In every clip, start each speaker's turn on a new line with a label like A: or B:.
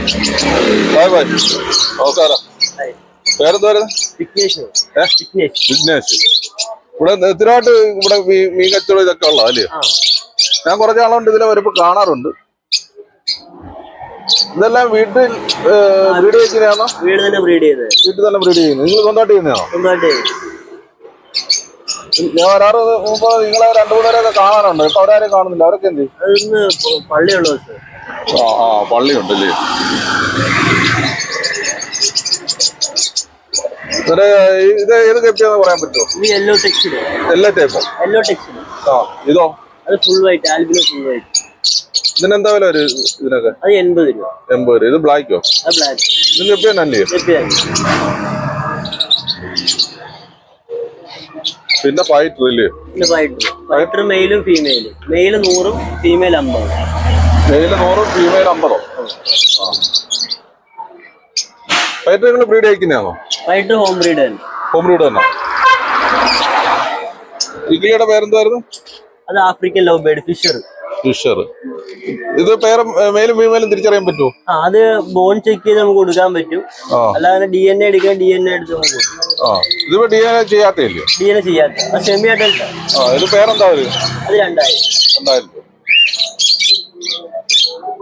A: Bye bye നമസ്കാരം. പേരെന്തായിരുന്നു
B: വിഘ്നേഷ്. വിഘ്നേഷ്.
A: വിഘ്നേഷ്. ഇവിടെ സ്ഥിരമായിട്ട് ഇവിടെ മീൻ കച്ചവടം ഇതൊക്കെ ഉള്ള അല്ലേ? ഞാൻ കുറച്ച് നാളുകൊണ്ട് ഇതിലെ വരുമ്പോ കാണാറുണ്ട്. ഇതെല്ലാം വീട്ടിൽ ബ്രീഡ് ചെയ്യുന്നതാണോ?
B: വീട് തന്നെ ബ്രീഡ് ചെയ്ത്
A: വീട്ടിൽ തന്നെ ബ്രീഡ് ചെയ്യുന്നത്. നിങ്ങൾ സ്വന്തമായിട്ട് ചെയ്യുന്നതാണോ?
B: സ്വന്തമായിട്ട്
A: ഞാൻ വരാറ് മുമ്പ് നിങ്ങളെ രണ്ടു മൂന്നുപേരൊക്കെ കാണാറുണ്ട്. ഇപ്പൊ അവരാരും കാണുന്നില്ല. അവരൊക്കെ എന്ത്
B: പള്ളിയുള്ള
A: ആ ആ പള്ളിയുണ്ടല്ലേ? ഇത് ഏത് കെപ്പിയാന്ന് പറയാൻ പറ്റുമോ?
B: ഇത് യെല്ലോ ടെക്സ്റ്റിൽ
A: എല്ലാ ടൈപ്പും
B: യെല്ലോ
A: ആ? ഇതോ?
B: അത് full white albino full white
A: ഇതിനെന്താ വില ഒരു ഇതിനൊക്കെ?
B: അത് എൺപത് രൂപ.
A: എൺപത് രൂപ. ഇത് ബ്ലാക്കോ
B: അത് ബ്ലാക്ക്
A: ഇത് കെപ്പി നല്ലേ പിന്നെ ഫൈറ്റർ ഇല്ലേ?
B: പിന്നെ ഫൈറ്റർ ഫൈറ്റർ മെയിലും ഫീമെയിലും മെയിൽ നൂറും ഫീമെയിൽ അമ്പതും.
A: മെയിൽ നൂറും ഫീമെയിൽ അമ്പതോ? ഫൈറ്റർ നിങ്ങൾ ബ്രീഡ് അയക്കുന്നതാണോ
B: ഫൈറ്റർ ഹോം ബ്രീഡ് തന്നെ.
A: ഹോം ബ്രീഡ് തന്നെ. ഇഗ്ലിയുടെ പേരെന്തായിരുന്നു?
B: അത് African love bird fisher
A: fisher ഇത് പേരും മെയിലും ഫീമെയിലും തിരിച്ചറിയാൻ പറ്റുമോ?
B: അത് ബോൺ ചെക്ക് ചെയ്ത് നമുക്ക് കൊടുക്കാൻ പറ്റും. അല്ലാതെ ഡി എൻ എ എടുക്കാൻ ഡി എൻ എ എടുത്ത് നമുക്ക്
A: ഇതിപ്പോ ഡി എൻ എ ചെയ്യാത്തില്ലേ
B: ഡി എൻ എ ചെയ്യാത്ത. സെമി അഡൽട്ട്
A: ഇത് പേരെന്താ
B: അത് രണ്ടായിരം.
A: രണ്ടായിരം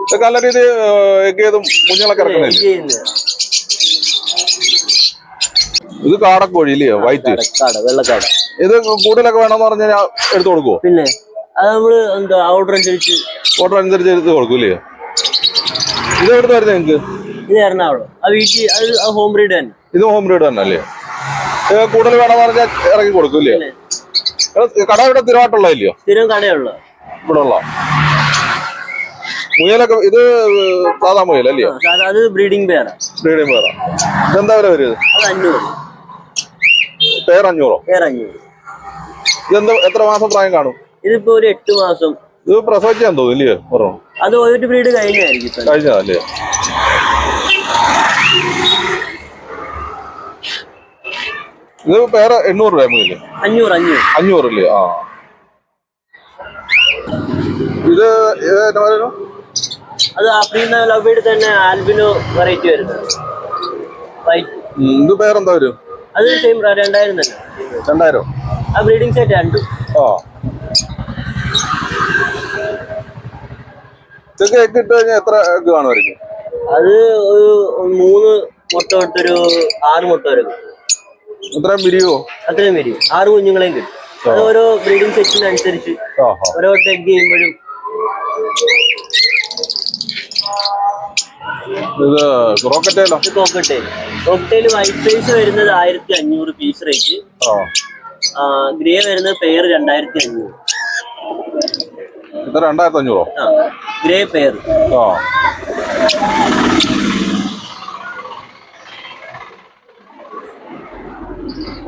A: ഇതൊക്കെ നല്ല രീതി എഗ്ഗേതും കുഞ്ഞുങ്ങളൊക്കെ ഇറക്കുന്നില്ലേ ഇത് കാടക്കോഴി ഇല്ലയോ വൈറ്റ്.
B: കാട വെള്ളക്കാട.
A: ഇത് കൂടുതലൊക്കെ വേണമെന്ന് പറഞ്ഞാൽ എടുത്തു കൊടുക്കുവോ?
B: പിന്നെ അത് നമ്മൾ എന്താ ഓർഡർ അനുസരിച്ച്
A: ഓർഡർ അനുസരിച്ച് എടുത്ത് കൊടുക്കും ഇല്ലയോ ഇത് എടുത്തു വരുന്നത് നിങ്ങൾക്ക്
B: ഇത് എറണാകുളം. ആ വീട്ടിൽ അത് ഹോം ബ്രീഡ് തന്നെ.
A: ഇത് ഹോം ബ്രീഡ് തന്നെ അല്ലേ? കൂടുതൽ വേണമെന്ന് പറഞ്ഞാൽ ഇറക്കി കൊടുക്കും ഇല്ലയോ കട ഇവിടെ സ്ഥിരമായിട്ടുള്ള ഇല്ലയോ?
B: സ്ഥിരം കടയുള്ള
A: ഇവിടെ ഉള്ള മുയലൊക്കെ ഇത് സാധാ മുയൽ അല്ലയോ
B: അത് ബ്രീഡിംഗ് പെയർ
A: ബ്രീഡിംഗ് പേരാ ഇതെന്താ വില വരും
B: അഞ്ഞൂറ്. പെയർ അഞ്ഞൂറ്.
A: ഇതെന്താ എത്ര മാസം പ്രായം കാണും?
B: ഇതിപ്പോ ഒരു എട്ട് മാസം.
A: ഇത് പ്രസവിച്ചാൻ തോന്നുന്നു ഇല്ലയോ പറഞ്ഞു
B: അത് ഒരു ബ്രീഡ് കഴിഞ്ഞായിരിക്കും.
A: കഴിഞ്ഞതല്ലേ? ഇത് പേര് എണ്ണൂറ് രൂപ മുതൽ
B: അഞ്ഞൂറ് അഞ്ഞൂറ്.
A: അഞ്ഞൂറ് അല്ലേ ആ. ഇത് ഇത് എന്നാ പറയുന്നു?
B: അത് ആഫ്രീന ലവ് ബേർഡ് തന്നെ ആൽബിനോ വെറൈറ്റി വരുന്നത്
A: ഇത് പേരെന്താ വരും?
B: അത് സെയിം രണ്ടായിരം തന്നെ.
A: രണ്ടായിരം?
B: ആ ബ്രീഡിംഗ് സെറ്റ് രണ്ടും.
A: ഓ ഇതൊക്കെ എഗ് ഇട്ട് കഴിഞ്ഞാൽ എത്ര എഗ് കാണുമായിരിക്കും
B: അത് ഒരു മൂന്ന് മുട്ട തൊട്ടൊരു ആറ് മുട്ട വരെ
A: ഇത്രയും വിരിയോ
B: അത്രയും വരും ആറ് കുഞ്ഞുങ്ങളെയും കിട്ടും. അത് ഓരോ ബ്രീഡിംഗ് സെറ്റിനനുസരിച്ച് ഓരോ ടെഗ് ചെയ്യുമ്പോഴും
A: ഇത് റോക്കറ്റേലോ
B: കോക്കട്ടേൽ കോക്കട്ടേൽ വൈറ്റ് സൈസ് വരുന്നത് ആയിരത്തി അഞ്ഞൂറ് പീസ് റേറ്റ് ഗ്രേ വരുന്നത് പെയർ രണ്ടായിരത്തി അഞ്ഞൂറ്
A: ഇത് രണ്ടായിരത്തി അഞ്ഞൂറോ
B: ഗ്രേ പെയർ
A: ആ.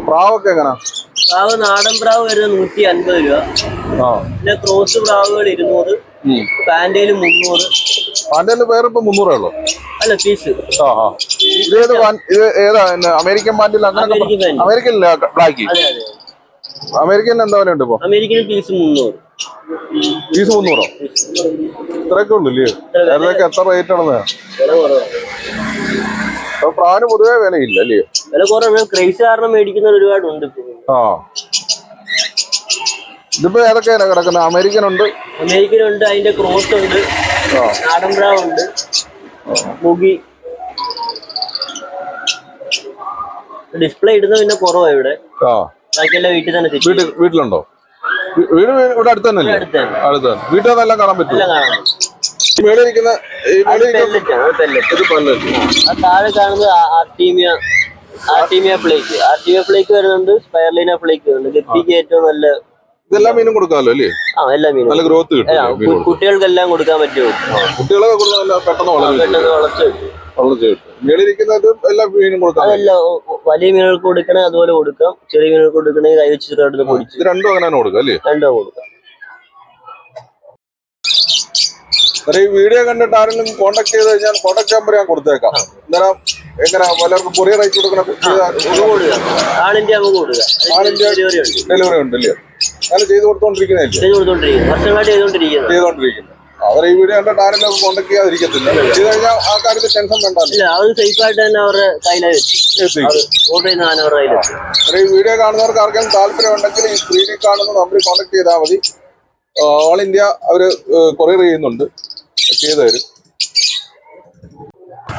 A: പ്രാവൊക്കെ എങ്ങനെ?
B: പ്രാവ് നാടൻ പ്രാവ് വരുന്നത് നൂറ്റി അൻപത് രൂപ പിന്നെ ക്രോസ് പ്രാവുകൾ ഇരുന്നൂറ്. പാൻഡേൽ മുന്നൂറ്.
A: പാൻഡേന്റെ വേറെ ഇപ്പൊ മുന്നൂറേ ഉള്ളൂ.
B: അല്ല പീസ്.
A: ആ ആ. ഇത് ഏത് ഇത് ഏതാ? അമേരിക്കൻ പാൻഡിൽ അങ്ങനെ
B: അമേരിക്കൻ
A: ബ്ലാക്ക്. അമേരിക്കൻ എന്താ വില ഉണ്ട് ഇപ്പൊ?
B: അമേരിക്കൻ പീസ് മുന്നൂറ്.
A: ഫീസ് മുന്നൂറോ? ഇത്രയൊക്കെ ഉള്ളു ഇല്ലേ എത്ര റേറ്റ് ആണെന്ന്? അപ്പൊ പ്രാവിന് പൊതുവേ വിലയില്ല അല്ലേ?
B: വില ക്രൈസ് കാരണം മേടിക്കുന്നവർ ഒരുപാടുണ്ട്.
A: ആ. ഇതിപ്പോ ഏതൊക്കെയാണ് കിടക്കുന്നത് അമേരിക്കൻ ഉണ്ട്
B: അമേരിക്കൻ ഉണ്ട് അതിന്റെ ക്രോസ് ഉണ്ട്. നാടൻ പ്രാവ് ഉണ്ട്. മുഗി. ഡിസ്പ്ലേ ഇടുന്ന പിന്നെ കുറവാ ഇവിടെ. ബാക്കിയെല്ലാം വീട്ടിൽ തന്നെ
A: വീട്ടിൽ വീട്ടിലുണ്ടോ? വീട് ഇവിടെ അടുത്ത് തന്നെ.
B: അടുത്ത് തന്നെ.
A: വീട്ടിൽ നിന്നെല്ലാം കാണാൻ പറ്റും.
B: ആ. താഴെ കാണുന്നത് artemia artemia flake. Artemia flake വരുന്നുണ്ട് സ്പൈർലീന ഫ്ലേക്ക് വരുന്നുണ്ട് ഗപ്പിക്ക് ഏറ്റവും നല്ല
A: ഇതെല്ലാം മീനും കൊടുക്കാമല്ലോ അല്ലേ?
B: ആ എല്ലാ മീനും
A: നല്ല ഗ്രോത്ത് കിട്ടും
B: കുട്ടികൾക്കെല്ലാം കൊടുക്കാൻ പറ്റുമോ
A: കുട്ടികളൊക്കെ കൊടുക്കാൻ നല്ല പെട്ടെന്ന് വളരും
B: പെട്ടെന്ന് വളർച്ച കിട്ടും.
A: വളർച്ച കിട്ടും. മേളിരിക്കുന്നത് എല്ലാ മീനും കൊടുക്കാം
B: അതെല്ലാം ഒ- ഒ- വലിയ മീനുകൾക്ക് കൊടുക്കണേ അതുപോലെ കൊടുക്കാം. ചെറിയ മീനുകൾക്ക് കൊടുക്കണേ കൈ വെച്ച് അടുത്ത് പൊടിച്ച്.
A: ഇത് രണ്ടും അങ്ങനെ കൊടുക്കാം അല്ലേ?
B: രണ്ടോ കൊടുക്കാം.
A: ഈ വീഡിയോ കണ്ടിട്ട് ആരെങ്കിലും കോണ്ടാക്ട് ചെയ്ത് കഴിഞ്ഞാൽ കോണ്ടാക്ട് നമ്പർ ഞാൻ കൊടുത്തേക്കാം. അന്നേരം എങ്ങനെ പലർക്കും കൊറിയർ അയച്ചു കൊടുക്കണം
B: ഡെലിവറി ഉണ്ട്
A: അല്ലേ? അങ്ങനെ ചെയ്തു കൊടുത്തോണ്ടിരിക്കുന്നതല്ലേ?
B: അവരെ കൊടുത്തോണ്ടിരിക്കുന്നത് വർഷങ്ങളായിട്ട് ചെയ്തോണ്ടിരിക്കുന്നത്
A: ആ അവർ ഈ വീഡിയോ കണ്ട ആരെങ്കിലും കോണ്ടാക്ട് ചെയ്യാതിരിക്കത്തില്ല. ചെയ്ത് കഴിഞ്ഞാൽ ആ കാര്യത്തിൽ ടെൻഷൻ വേണ്ടല്ലോ
B: ഇല്ല അത് തന്നെ അവരുടെ ഓർഡർ ചെയ്യുന്ന സാധനം അവരുടെ കയ്യിലെത്തി
A: ഈ വീഡിയോ കാണുന്നവർക്ക് ആർക്കെങ്കിലും താല്പര്യം ഉണ്ടെങ്കിൽ ഈ സ്ക്രീനിൽ കാണുന്ന നമ്പറിൽ കോണ്ടാക്ട് ചെയ്താൽ മതി. ഓൾ ഇന്ത്യ അവർ കൊറിയർ ചെയ്യുന്നുണ്ട്. ചെയ്തു തരും.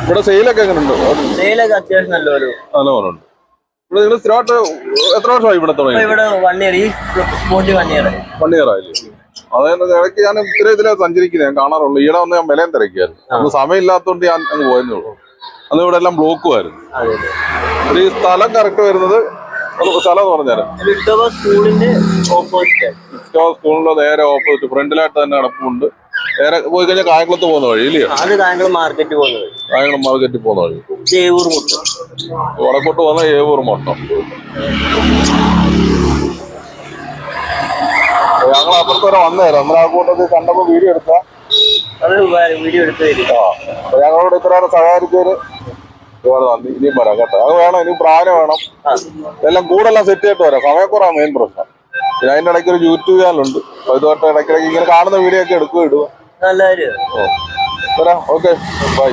A: ഇവിടെ സെയിലൊക്കെ എങ്ങനെയുണ്ട്
B: സെയിലൊക്കെ അത്യാവശ്യം നല്ലൊരു
A: നല്ല പോലുണ്ട് ഇവിടെ നിങ്ങൾ സ്ഥിരമായിട്ട് എത്ര വർഷമായി ഇവിടെ തുടങ്ങി?
B: ഇവിടെ വൺ ഇയർ ഈ വൺ ഇയർ
A: വൺ ഇയർ ആയില്ലേ? അതായത് ഇടയ്ക്ക് ഞാൻ ഇത്ര ഇതിലെ സഞ്ചരിക്കുന്നത് ഞാൻ കാണാറുള്ളൂ. ഈടെ വന്ന് ഞാൻ വിലയും തിരക്കിയായിരുന്നു. അന്ന് സമയമില്ലാത്തതുകൊണ്ട് ഞാൻ അങ്ങ് പോയെന്നേ ഉള്ളൂ അന്ന് ഇവിടെ എല്ലാം ബ്ലോക്കുമായിരുന്നു. ഈ സ്ഥലം കറക്റ്റ് വരുന്നത് സ്ഥലം എന്ന്
B: വിക്ടോബ സ്കൂളിന്റെ ഓപ്പോസിറ്റ്
A: സ്കൂളിന്റെ നേരെ ഓപ്പോസിറ്റ് ഫ്രണ്ടിലായിട്ട് തന്നെ കിടപ്പുണ്ട് നേരെ പോയി കഴിഞ്ഞാൽ കായംകുളത്ത് പോകുന്ന വഴി ഇല്ലയോ?
B: അത് കായംകുളം മാർക്കറ്റ് പോകുന്നത്
A: കായംകുളം മാർക്കറ്റിൽ പോകുന്ന വഴി.
B: ചേവൂർ മുട്ട.
A: വടക്കോട്ട് പോകുന്ന ഏവൂർ മൊത്തം ഞങ്ങൾ അപ്പുറത്ത് വരെ വന്നേരം നമ്മൾ ആ കൂട്ടത്തിൽ കണ്ടപ്പോ വീഡിയോ എടുത്താ
B: അത് വീഡിയോ എടുത്ത് തരും.
A: ആ അപ്പൊ ഞങ്ങളോട് ഇത്ര നേരം സഹകരിച്ചതിന് ഒരുപാട് നന്ദി. ഇനിയും വരാം കേട്ടോ. അത് വേണം ഇനി പ്രായം വേണം. എല്ലാം കൂടെല്ലാം സെറ്റ് ചെയ്തിട്ട് വരാം. സമയക്കുറവാണ് മെയിൻ പ്രശ്നം. പിന്നെ അതിന്റെ ഇടയ്ക്ക് ഒരു യൂട്യൂബ് ചാനലുണ്ട് അപ്പൊ ഇതുമായിട്ട് ഇടയ്ക്കിടയ്ക്ക് ഇങ്ങനെ കാണുന്ന വീഡിയോ ഒക്കെ എടുക്കുക ഇടുക.
B: നല്ല കാര്യം
A: ഓക്കെ. ബൈ.